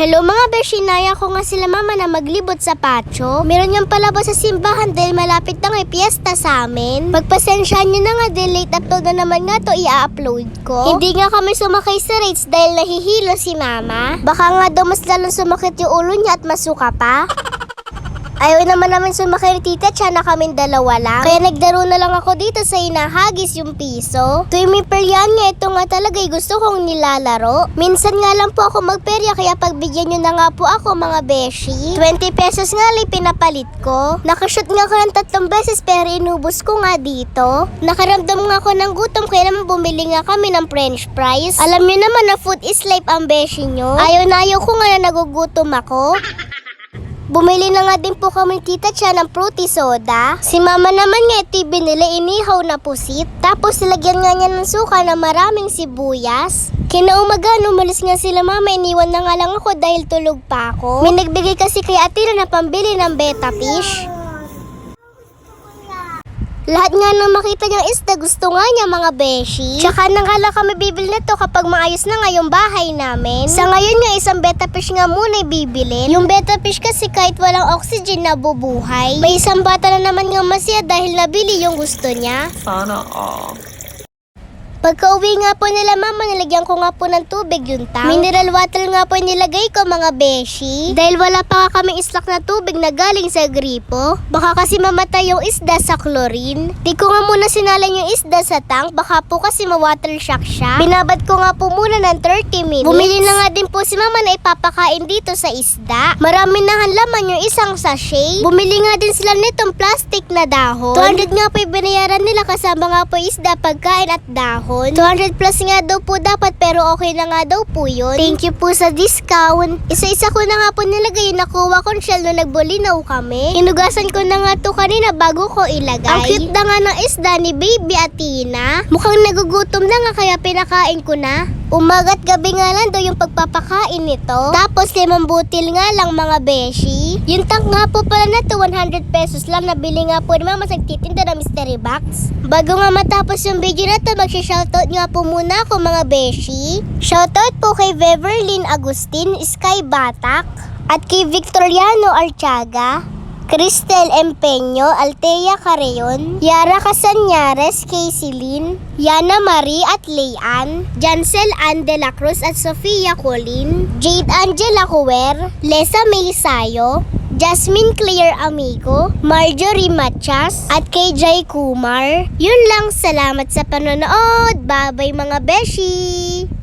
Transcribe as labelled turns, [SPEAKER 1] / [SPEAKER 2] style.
[SPEAKER 1] Hello mga beshinaya ko nga sila mama na maglibot sa patio. Meron yung palabas sa simbahan dahil malapit na nga piyesta sa amin. Pagpasensyahan nyo na nga dahil late upload na naman nga to i-upload ko. Hindi nga kami sumakay sa rates dahil nahihilo si mama. Baka nga daw mas lalong sumakit yung ulo niya at masuka pa. Ayaw naman namin sumakay ni tita, tiya na kaming dalawa lang. Kaya nagdaro na lang ako dito sa inahagis yung piso. Tuwing may peryan nga, ito nga talaga gusto kong nilalaro. Minsan nga lang po ako magperya, kaya pagbigyan nyo na nga po ako mga beshi. 20 pesos nga lang pinapalit ko. Nakashoot nga ako ng tatlong beses pero inubos ko nga dito. Nakaramdam nga ako ng gutom kaya naman bumili nga kami ng french fries. Alam nyo naman na food is life ang beshi nyo. Ayaw na ayaw ko nga na nagugutom ako. Bumili na nga din po kami tita siya ng fruity soda. Si mama naman nga ito binili inihaw na pusit. Tapos nilagyan nga niya ng suka na maraming sibuyas. Kinaumaga, umalis nga sila mama, iniwan na nga lang ako dahil tulog pa ako. May nagbigay kasi kay Atira na pambili ng beta fish. Lahat nga nang makita niyang isda gusto nga niya mga beshi. Tsaka nanghala kami bibili nito kapag maayos na nga bahay namin. Sa ngayon nga isang beta fish nga muna bibilin. Yung beta fish kasi kahit walang oxygen na bubuhay. May isang bata na naman nga masaya dahil nabili yung gusto niya.
[SPEAKER 2] Sana all.
[SPEAKER 1] Pagka uwi nga po nila mama, nilagyan ko nga po ng tubig yung tang. Mineral water nga po nilagay ko mga beshi. Dahil wala pa kaming islak na tubig na galing sa gripo. Baka kasi mamatay yung isda sa chlorine. Di ko nga muna sinalan yung isda sa tank, baka po kasi ma-water shock siya. Binabad ko nga po muna ng 30 minutes. Bumili na nga din po si mama na ipapakain dito sa isda. Marami na nga laman yung isang sachet. Bumili nga din sila nitong plastic na dahon. 200 nga po yung binayaran nila kasama nga po isda, pagkain at dahon. 200 plus nga daw po dapat pero okay na nga daw po yun. Thank you po sa discount. Isa-isa ko na nga po nilagay yung nakuha kong shell nung nagbulinaw kami. Inugasan ko na nga to kanina bago ko ilagay. Ang cute na nga ng isda ni Baby Atina. Mukhang nagugutom na nga kaya pinakain ko na. Umaga't gabi nga lang daw yung pagpapakain nito. Tapos limang butil nga lang mga beshi. Yung tank nga po pala na to 100 pesos lang. Nabili nga po ni mama sa titinda ng mystery box. Bago nga matapos yung video na to, magsha-shoutout nga po muna ako mga beshi. Shoutout po kay Beverlyn Agustin, Sky Batak, at kay Victoriano Archaga. Cristel Empeño, Altea Carreon, Yara Casañares, Casey Lin, Yana Marie at Leyan, Jancel Ann de la Cruz at Sofia Colin, Jade Angela Cuer, Lesa Melisayo, Jasmine Claire Amigo, Marjorie Machas, at Jai Kumar. Yun lang, salamat sa panonood. Bye-bye mga beshi!